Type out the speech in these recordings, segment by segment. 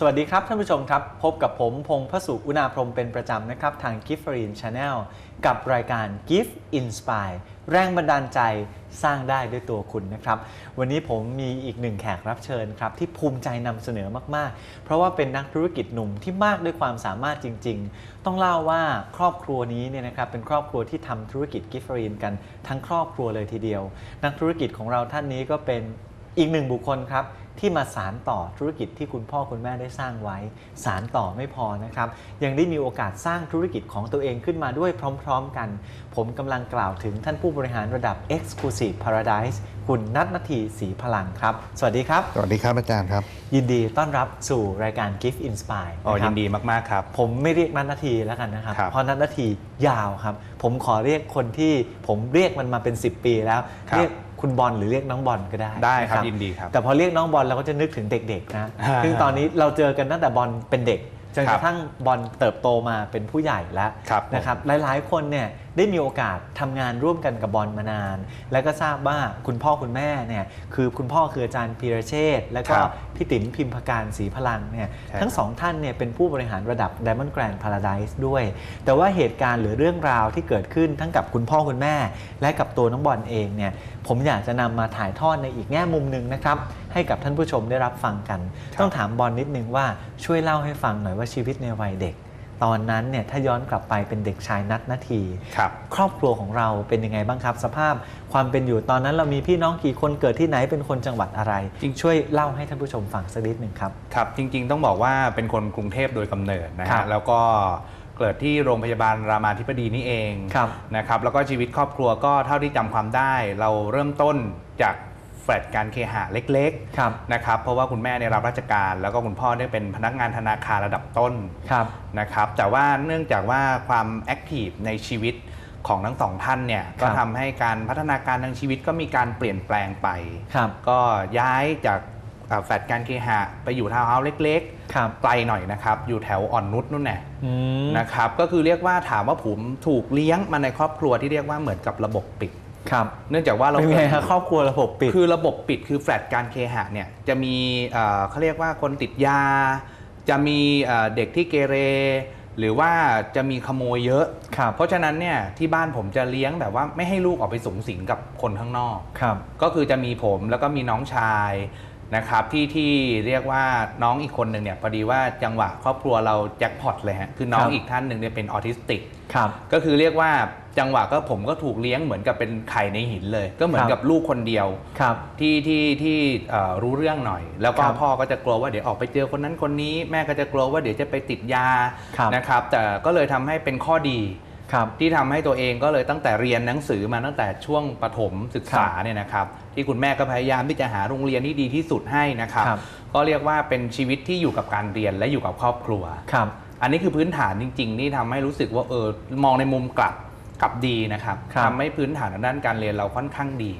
สวัสดีครับท่านผู้ชมครับ พบกับผมพงษ์พสุอุณาพรมเป็นประจำนะครับ ทาง g i f t f r i n Channel กับรายการ Gift Inspire แรงบันดาลใจสร้างได้ด้วยตัวคุณนะครับ วันนี้ผมมีอีกหนึ่งแขกรับเชิญครับ ที่ภูมิใจนำเสนอมาก ๆ เพราะว่าเป็นนักธุรกิจหนุ่มที่มากด้วยความสามารถจริง ๆ ต้องเล่าว่าครอบครัวนี้เนี่ยนะครับเป็นครอบครัวที่ทำธุรกิจกิฟฟรีนกันทั้งครอบครัวเลยทีเดียว นักธุรกิจของเราท่านนี้ก็เป็นอีกหนึ่งบุคคลครับ ที่มาสารต่อธุรกิจที่คุณพ่อคุณแม่ได้สร้างไว้ สารต่อไม่พอนะครับ ยังได้มีโอกาสสร้างธุรกิจของตัวเองขึ้นมาด้วยพร้อม ๆ กัน ผมกำลังกล่าวถึงท่านผู้บริหารระดับ Exclusive Paradise คุณนัทนาทีศรีพลังครับ สวัสดีครับ สวัสดีครับอาจารย์ครับ ยินดีต้อนรับสู่รายการ Gift Inspire อ๋อนะคยิรับนดีมาก ๆ ครับ ผมไม่เรียกนัทนาทีแล้วกันนะครับครับ เพราะนัทนาทียาวครับ ผมขอเรียกคนที่ผมเรียกมันมาเป็น 10 ปีแล้วครับเรียก คุณบอลหรือเรียกน้องบอลก็ได้ได้ครับนะยินดีครับแต่พอเรียกน้องบอลเราก็จะนึกถึงเด็กๆนะอ่าซึ่งตอนนี้เราเจอกันตั้งแต่บอลเป็นเด็กจนคกรับระทั่งบอลเติบโตมาเป็นผู้ใหญ่แล้วครับผมนะครับหลายๆคนเนี่ยได้มีโอกาสทำงานร่วมกันกับบอลมานาน แล้วก็ทราบว่าคุณพ่อคุณแม่เนี่ยคือคุณพ่อคืออาจารย์พีระเชษฐ์แล้วก็ครับพี่ติ๋มพิมพการศรีพลังเนี่ยใช่ทั้งสองท่านเนี่ยเป็นผู้บริหารระดับ Diamond Grand Paradise ด้วย แต่ว่าเหตุการณ์หรือเรื่องราวที่เกิดขึ้นทั้งกับคุณพ่อคุณแม่ และกับตัวน้องบอลเองเนี่ย ผมอยากจะนำมาถ่ายทอดในอีกแง่มุมหนึ่งนะครับให้กับท่านผู้ชมได้รับฟังกันครับต้องถามบอลนิดนึงว่าช่วยเล่าให้ฟังหน่อยว่าชีวิตในวัยเด็ก ตอนนั้นเนี่ยถ้าย้อนกลับไปเป็นเด็กชายนัทนาทีครับครอบครัวของเราเป็นยังไงบ้างครับ สภาพความเป็นอยู่ตอนนั้นเรามีพี่น้องกี่คนเกิดที่ไหนเป็นคนจังหวัดอะไรจริงช่วยเล่าให้ท่านผู้ชมฟังสักนิดหนึ่งครับครับ จริง ๆ ต้องบอกว่าเป็นคนกรุงเทพโดยกำเนิดนะครัฮะบแล้วก็ เกิดที่โรงพยาบาลรามาธิบดีนี่เองครับนะครับแล้วก็ชีวิตครอบครัวก็เท่าที่จำความได้ เราเริ่มต้นจากแฟลตการเคหะเล็กครับ ๆนะครับเพราะว่าคุณแม่ได้รับราชการ แล้วก็คุณพ่อได้เป็นพนักงานธนาคารระดับต้น ครับ นะครับแต่ว่าเนื่องจากว่าความแอคทีฟในชีวิตของทั้งสองท่านเนี่ยก็ทำให้การพัฒนาการทางชีวิตก็มีการเปลี่ยนแปลงไป ครับ ก็ย้ายจากเอ่อ แฟลตการเคหะไปอยู่ทาวน์เฮาส์เล็กครับๆไกลหน่อยนะครับ อยู่แถวอ่อนนุชนู่นแหละอืมนะครับก็คือเรียกว่าถามว่าผมถูกเลี้ยงมาในครอบครัวที่เรียกว่าเหมือนกับระบบปิดครับเนื่องจากว่าเราเป็นไงกิดฮะครอบครัวระบบปิด คือระบบปิดคือแฟลตการเคหะเนี่ยจะมีเอ่อเขาเรียกว่าคนติดยา จะมีเอ่อเด็กที่เกเร หรือว่าจะมีขโมยเยอะครับเพราะฉะนั้นเนี่ยที่บ้านผมจะเลี้ยงแบบว่าไม่ให้ลูกออกไปสูงสิงกับคนข้างนอกครับก็คือจะมีผมแล้วก็มีน้องชาย นะครับที่ที่เรียกว่าน้องอีกคนหนึ่งเนี่ยพอดีว่าจังหวะครอบครัวเราแจ็คพอตเลยฮะคือน้อคงรับ อีกท่านหนึ่งเนี่ยเป็นออทิสติก ครับ ก็คือเรียกว่าจังหวะก็ผมก็ถูกเลี้ยงเหมือนกับเป็นไข่ในหินเลย ก็เหมือนครับ กับลูกคนเดียว ครับ ที่ที่ที่เอ่อรู้เรื่องหน่อย แล้วก็ครับพ่อก็จะกลัวว่าเดี๋ยวออกไปเจอคนนั้นคนนี้ แม่ก็จะกลัวว่าเดี๋ยวจะไปติดยาครับนะครับ แต่ก็เลยทำให้เป็นข้อดีครับ ที่ทำให้ตัวเองก็เลยตั้งแต่เรียนหนังสือมาตั้งแต่ช่วงประถมศึกษาครับเนี่ยนะครับที่คุณแม่ก็พยายามที่จะหาโรงเรียนที่ดีที่สุดให้นะครับครับ ก็เรียกว่าเป็นชีวิตที่อยู่กับการเรียนและอยู่กับครอบครัวครับอันนี้คือพื้นฐานจริง ๆ ที่ทำให้รู้สึกว่าเออมองในมุมกลับกลับดีนะครับครับทำให้พื้นฐานทางด้านการเรียนเราค่อนข้างดี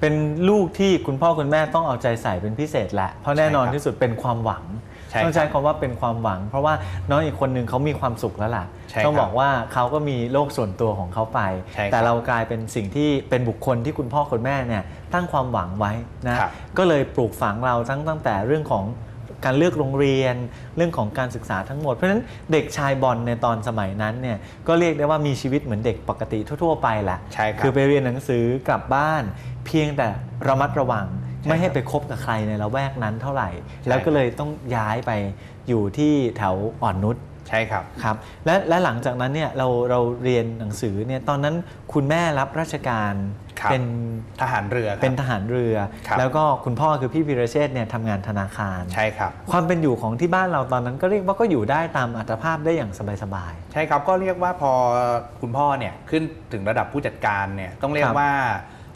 เป็นลูกที่คุณพ่อคุณแม่ต้องเอาใจใส่เป็นพิเศษแหละเพราะแน่นอนใช่ครับที่สุดเป็นความหวังใช่ ต้องใช้ครับคำว่าเป็นความหวัง เพราะว่าน้องอีกคนหนึ่งเขามีความสุขแล้วล่ะใช่ครับต้องบอกว่าเขาก็มีโลกส่วนตัวของเขาไปใช่ครับแต่เรากลายเป็นสิ่งที่เป็นบุคคลที่คุณพ่อคุณแม่เนี่ยตั้งความหวังไว้นะครับก็เลยปลูกฝังเราตั้งตั้งแต่เรื่องของการเลือกโรงเรียนเรื่องของการศึกษาทั้งหมด เพราะฉะนั้นเด็กชายบอลในตอนสมัยนั้นเนี่ยก็เรียกได้ว่ามีชีวิตเหมือนเด็กปกติทั่ว ๆ ไปแหละใช่ครับคือไปเรียนหนังสือกลับบ้าน เพียงแต่ระมัดระวังใช่ ไม่ให้ครับไปคบกับใครในละแวกนั้นเท่าไหร่ใช่แล้วก็เลยต้องย้ายไปอยู่ที่แถวอ่อนนุชใช่ครับครับและและหลังจากนั้นเนี่ยเราเราเรียนหนังสือเนี่ยตอนนั้นคุณแม่รับราชการครับเป็นทหารเรือครับเป็นทหารเรือครับแล้วก็คุณพ่อคือพี่วีรเชษฐ์เนี่ยทำงานธนาคารใช่ครับความเป็นอยู่ของที่บ้านเราตอนนั้นก็เรียกว่าก็อยู่ได้ตามอัตภาพได้อย่างสบายใช่ครับก็เรียกว่าพอคุณพ่อเนี่ยขึ้นถึงระดับผู้จัดการเนี่ยต้องเรียคกรับว่า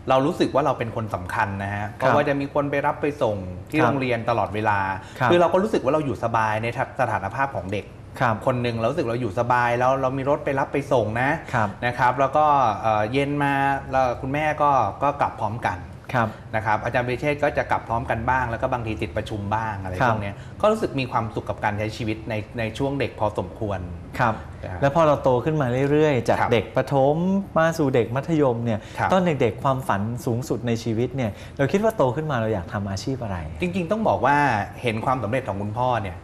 เรารู้สึกว่าเราเป็นคนสำคัญนะฮะ เพราะว่าจะมีคนไปรับไปส่งที่ครับโรงเรียนตลอดเวลาครับอเราก็รู้สึกว่าเราอยู่สบายในสถานภาพของเด็กๆครับคนหนึ่งเรารู้สึกเราอยู่สบายแล้วเรามีรถไปรับไปส่งนะครับนะครับ แล้วก็เอ่อเย็นมาแล้วคุณแม่ก็ก็กลับพร้อมกันครับ นะครับอาจารย์เบเชษก็จะกลับพร้อมกันบ้าง แล้วก็บางทีติดประชุมบ้างอะไรครับพวกเนี้ยก็รู้สึกมีความสุขกับการใช้ชีวิตในในช่วงเด็กพอสมควรครับครับแล้วพอเราโตขึ้นมาเรื่อยๆ จากครับเด็กประถมมาสู่เด็กมัธยมเนี่ยครับตอนเด็กๆความฝันสูงสุดในชีวิตเนี่ยเราคิดว่าโตขึ้นมาเราอยากทำอาชีพอะไร จริง ๆ ต้องบอกว่าเห็นความสำเร็จของคุณพ่อเนี่ย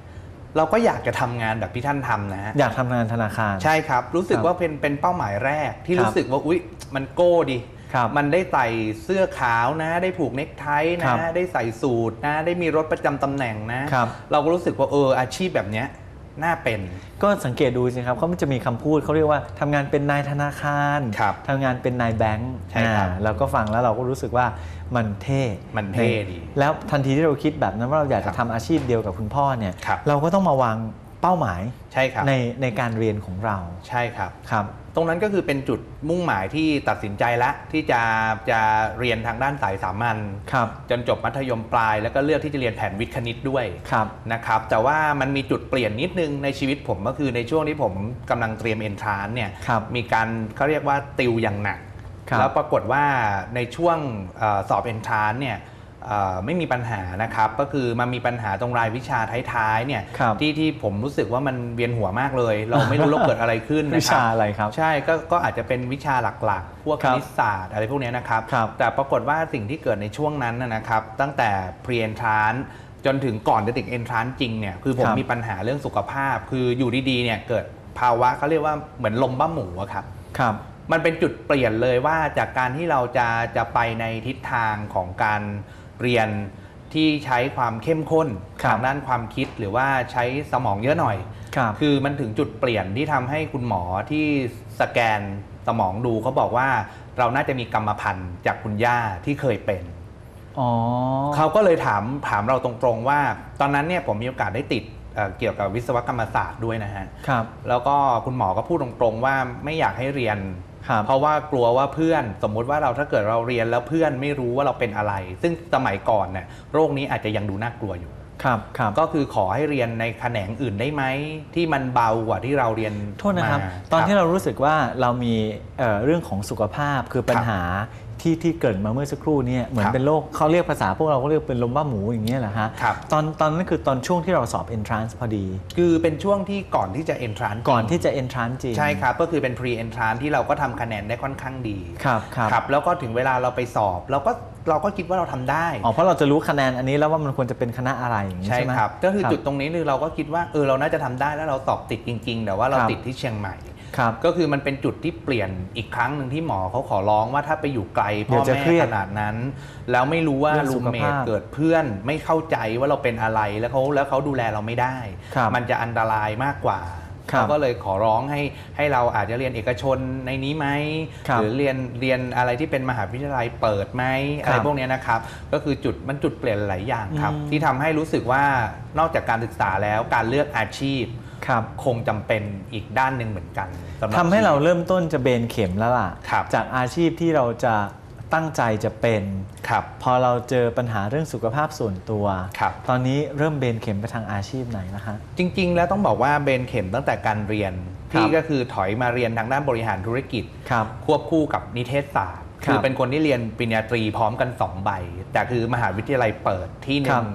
เราก็อยากจะทำงานแบบที่ท่านทำนะฮะอยากทำงานธนาคาร ใช่ครับ รู้สึกครับว่าเป็นเป็นเป้าหมายแรกที่ครับรู้สึกว่าอุ๊ยมันโก้ดีครับ มันได้ใส่เสื้อขาวนะ ได้ผูกเนคไทนะครับได้ใส่สูทนะ ได้มีรถประจำตำแหน่งนะครับเราก็รู้สึกว่าเอออาชีพแบบเนี้ยน่าเป็น ก็สังเกตดูสิครับเขามันจะมีคำพูดเขาเรียกว่าทำงานเป็นนายธนาคารครับทำงานเป็นนายแบงค์ใช่ครับอ่าเราก็ฟังแล้วเราก็รู้สึกว่ามันเท่ มันเท่ดี แล้วทันทีที่เราคิดแบบนั้นว่าเราอยากครัจะบทำอาชีพเดียวกับคุณพ่อเนี่ยครับเราก็ต้องมาวาง เป้าหมายใช่ครับในในการเรียนของเราใช่ครับครับ ตรงนั้นก็คือเป็นจุดมุ่งหมายที่ตัดสินใจละที่จะจะเรียนทางด้านสายสามัญครับจนจบมัธยมปลาย แล้วก็เลือกที่จะเรียนแผนวิทย์คณิตด้วยครับนะครับแต่ว่ามันมีจุดเปลี่ยนนิดนึงในชีวิตผมก็คือในช่วงที่ผมกำลังเตรียมเอนทรานเนี่ยครับมีการเขาเรียกว่าติวอย่างหนักครับแล้วปรากฏว่าในช่วงเออสอบเอนทรานเนี่ยเอ่อ ไม่มีปัญหานะครับก็คือมันมีปัญหาตรงรายวิชาท้ายๆเนี่ยครับที่ที่ผมรู้สึกว่ามันเวียนหัวมากเลย เราไม่รู้เราเกิดอะไรขึ้นนะวิครัชาบอะไรครับใช่ก็ก็อาจจะเป็นวิชาหลักๆ พวกคครับณิตศาสตร์อะไรพวกเนี้ยนะครับครับแต่ปรากฏว่าสิ่งที่เกิดในช่วงนั้นนะนะครับ ตั้งแต่ pre entrance จนถึงก่อนจะติด entrance จริงเนี่ยคือผมครับมีปัญหาเรื่องสุขภาพ คืออยู่ดีๆเนี่ยเกิดภาวะเขาเรียกว่าเหมือนลมบ้าหมูอะครับครับมันเป็นจุดเปลี่ยนเลยว่าจากการที่เราจะจะไปในทิศทางของการ เรียนที่ใช้ความเข้มข้นครับทางด้านความคิดหรือว่าใช้สมองเยอะหน่อยครับคือมันถึงจุดเปลี่ยนที่ทำให้คุณหมอที่สแกนสมองดูเขาบอกว่าเราน่าจะมีกรรมพันธุ์จากคุณย่าที่เคยเป็นอ๋อเขาก็เลยถามถามเราตรงๆว่า ตอนนั้นเนี่ยผมมีโอกาสได้ติดเอ่อเกี่ยวกับวิศวกรรมศาสตร์ด้วยนะฮะครับแล้วก็คุณหมอก็พูดตรงๆว่าไม่อยากให้เรียนครับ เพราะว่ากลัวว่าเพื่อนสมมุติว่าเราถ้าเกิดเราเรียนแล้วเพื่อนไม่รู้ว่าเราเป็นอะไร ซึ่งสมัยก่อนเนี่ยโรคนี้อาจจะยังดูน่ากลัวอยู่ ครับครับก็คือขอให้เรียนในแขนงอื่นได้ไหมที่มันเบากว่าที่เราเรียนโทษนะครับมาตอนที่คบเรารู้สึกว่าเรามีเอ่อเรื่องของสุขภาพคือปัญหาที่ที่เกิดมาเมื่อสักครู่เนี่ยเหมือนครับเป็นโรคเขาเรียกภาษาพวกเราก็เรียกเป็นลมบ้าหมูอย่างเงี้ยเหรอฮะครับตอนตอนนั้นคือตอนช่วงที่เราสอบ entrance พอดี คือเป็นช่วงที่ก่อนที่จะ entrance ก่อนที่จะ entrance จริงใช่ครับ ก็คือเป็น pre entrance ที่เราก็ทำคะแนนได้ค่อนข้างดีครับครับครับแล้วก็ถึงเวลาเราไปสอบเราก็ เราก็คิดว่าเราทำได้อ๋อเพราะเราจะรู้คะแนนอันนี้แล้วว่ามันควรจะเป็นคณะอะไรอย่างนี้ใช่ใช่ไหมครับก็คือจุดตรงนี้คือเราก็คิดว่าเออเราน่าจะทำได้แล้วเราสอบติดจริง ๆ แต่ว่าเราครับติดที่เชียงใหม่ครับก็คือมันเป็นจุดที่เปลี่ยนอีกครั้งหนึ่งที่หมอเขาขอร้องว่าถ้าไปอยู่ไกลเดี๋พ่ยอวจะแม่เครียดขนาดนั้น แล้วไม่รู้ว่าเรื่องรูสุมขเมภาทพเกิดเพื่อนไม่เข้าใจว่าเราเป็นอะไรแล้วเขาแล้วเขาดูแลเราไม่ได้ครับมันจะอันตรายมากกว่าครับ เขาก็เลยขอร้องให้ให้เราอาจจะเรียนเอกชนในนี้ไหมครับหรือเรียนเรียนอะไรที่เป็นมหาวิทยาลัยเปิดไหมอะไรครับพวกเนี้ยนะครับก็คือจุดมันจุดเปลี่ยนหลายอย่างครับอืมที่ทำให้รู้สึกว่านอกจากการศึกษาแล้วการเลือกอาชีพครับคงจำเป็นอีกด้านหนึ่งเหมือนกันสำบทำให้เราชีวิตเริ่มต้นจะเบนเข็มแล้วล่ะครับจากอาชีพที่เราจะ ตั้งใจจะเป็นครับพอเราเจอปัญหาเรื่องสุขภาพส่วนตัวครับตอนนี้เริ่มเบนเข็มไปทางอาชีพไหนนะคะจริง ๆ แล้วต้องบอกว่าเบนเข็มตั้งแต่การเรียนครับพี่ก็คือถอยมาเรียนทางด้านบริหารธุรกิจครับควบคู่กับนิเทศศาสตร์ครับคือเป็นคนที่เรียนปริญญาตรีพร้อมกัน2ใบ แต่คือมหาวิทยาลัยเปิดที่หครันึ่บง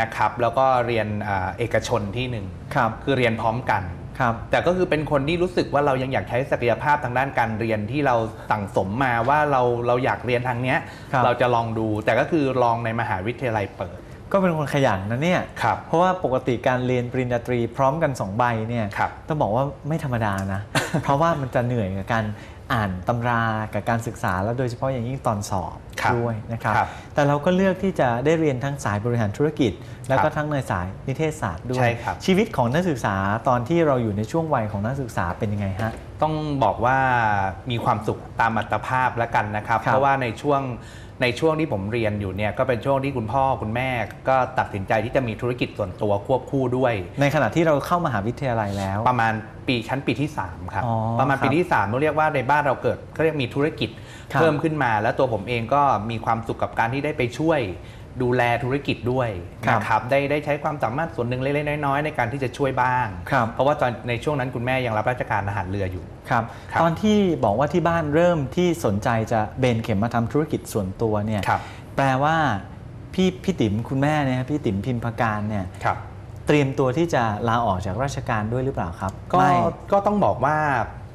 นะครับ แล้วก็เรียนอ่าเอกชนที่หนึ่งครับคือเรียนพร้อมกัน ครับแต่ก็คือเป็นคนที่รู้สึกว่าเรายังอยากใช้ศักยภาพทางด้านการเรียนที่เราสั่งสมมาว่าเราเราอยากเรียนทางเนี้ยครับ เราจะลองดู แต่ก็คือลองในมหาวิทยาลัยเปิด ก็เป็นคนขยันนะเนี่ย ครับ เพราะว่าปกติการเรียนปริญญาตรีพร้อมกัน 2 ใบเนี่ย ครับ ต้องบอกว่าไม่ธรรมดานะ เพราะว่ามันจะเหนื่อยกับการ อ่านตำรากับการศึกษา แล้วโดยเฉพาะอย่างยิ่งตอนสอบครับด้วยนะครับครับ แต่เราก็เลือกที่จะได้เรียนทั้งสายบริหารธุรกิจ แล้วก็ครับทั้งในสายนิเทศศาสตร์ด้วใช่ยครับชีวิตของนักศึกษาตอนที่เราอยู่ในช่วงวัยของนักศึกษาเป็นยังไงฮะต้องบอกว่ามีความสุขตามอัตภาพแล้วกันนะครับครับเพราะว่าในช่วง ในช่วงที่ผมเรียนอยู่เนี่ยก็เป็นช่วงที่คุณพ่อคุณแม่ ก็ตัดสินใจที่จะมีธุรกิจส่วนตัวควบคู่ด้วย ในขณะที่เราเข้ามหาวิทยาลัยแล้ว ประมาณปีชั้นปีที่ 3 ครับอ๋อประมาณครับปีที่3เราเรียกว่าในบ้านเราเกิดก็เรียกมีธุรกิจครับเพิ่มขึ้นมา แล้วตัวผมเองก็มีความสุขกับการที่ได้ไปช่วย ดูแลธุรกิจด้วยครับนะครับได้ได้ใช้ความสามารถส่วนหนึ่งเล็กๆน้อยๆในการที่จะช่วยบ้างครับเพราะว่าตอนในช่วงนั้นคุณแม่ยังรับราชการทหารเรืออยู่ครับครับตอนที่บอกว่าที่บ้านเริ่มที่สนใจจะเบนเข็มมาทำธุรกิจส่วนตัวเนี่ยครับแปลว่าพี่พี่ติ๋มคุณแม่เนี่ยพี่ติ๋มพิมพการเนี่ยครับเตรียมตัวที่จะลาออกจากราชการด้วยหรือเปล่าครับ ก็ไม่ก็ต้องบอกว่า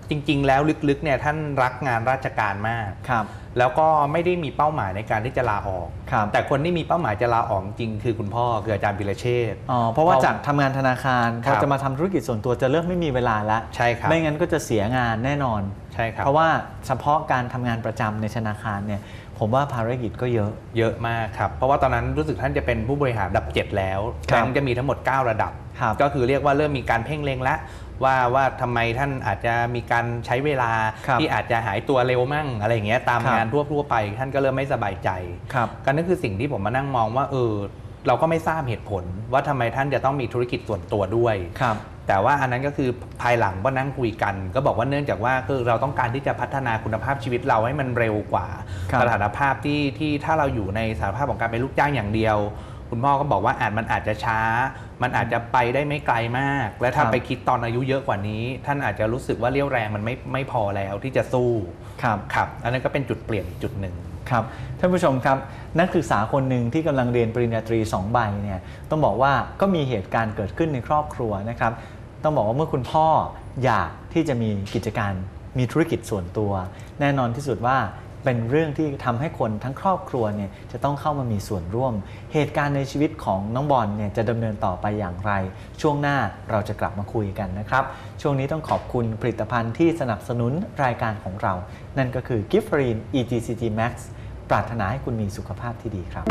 จริง ๆ แล้วลึกๆเนี่ยท่านรักงานราชการมากครับแล้วก็ไม่ได้มีเป้าหมายในการที่จะลาออกครับแต่คนที่มีเป้าหมายจะลาออกจริงคือคุณพ่อคืออาจารย์บิรเชษฐ์อ๋อเพราะว่าเพราะจากทำงานธนาคารครัพอบจะมาทำธุรกิจส่วนตัวจะเริ่มไม่มีเวลาแล้วใช่ครับไม่งั้นก็จะเสียงานแน่นอนใช่ครับเพราะว่าเฉพาะการทำงานประจำในธนาคารเนี่ยผมว่าภารกิจก็เยอะเยอะมากครับ เพราะว่าตอนนั้นรู้สึกท่านจะเป็นผู้บริหารระดับ 7 แล้วครัแบบงค์จะมีทั้งหมด 9 ระดับครับ ก็คือเรียกว่าเริ่มมีการเพ่งเล็งแล้ว ว่าว่าทำไมท่านอาจจะมีการใช้เวลาครับที่อาจจะหายตัวเร็วมั่งอะไรอย่างเงี้ยตามครับงานทั่วทั่วๆไป ท่านก็เริ่มไม่สบายใจครับก็นั่นคือสิ่งที่ผมมานั่งมองว่าเออเราก็ไม่ทราบเหตุผลว่าทำไมท่านจะต้องมีธุรกิจส่วนตัวด้วยครับแต่ว่าอันนั้นก็คือภายหลังก็นั่งคุยกัน ก็บอกว่าเนื่องจากว่าคือเราต้องการที่จะพัฒนาคุณภาพชีวิตเราให้มันเร็วกว่าครับสถานภาพที่ที่ถ้าเราอยู่ในสถานภาพของการเป็นลูกจ้างอย่างเดียว คุณพ่อก็บอกว่าอาจมันอาจจะช้า มันอาจจะไปได้ไม่ไกลมาก และถ้าครับไปคิดตอนอายุเยอะกว่านี้ ท่านอาจจะรู้สึกว่าเรี่ยวแรงมันไม่ไม่พอแล้วที่จะสู้ครับครับอันนั้นก็เป็นจุดเปลี่ยนอีกจุดหนึ่งครับท่านผู้ชมครับนักศึกษาคนหนึ่งที่กำลังเรียนปริญญาตรี2ใบเนี่ยต้องบอกว่าก็มีเหตุการณ์เกิดขึ้นในครอบครัวนะครับ ต้องบอกว่าเมื่อคุณพ่ออยากที่จะมีกิจการมีธุรกิจส่วนตัว แน่นอนที่สุดว่า เป็นเรื่องที่ทำให้คนทั้งครอบครัวเนี่ยจะต้องเข้ามามีส่วนร่วม เหตุการณ์ในชีวิตของน้องบอลเนี่ยจะดำเนินต่อไปอย่างไร ช่วงหน้าเราจะกลับมาคุยกันนะครับ ช่วงนี้ต้องขอบคุณผลิตภัณฑ์ที่สนับสนุนรายการของเรา นั่นก็คือ g i f f r i n EGCG Max ปรารถนาให้คุณมีสุขภาพที่ดีครับ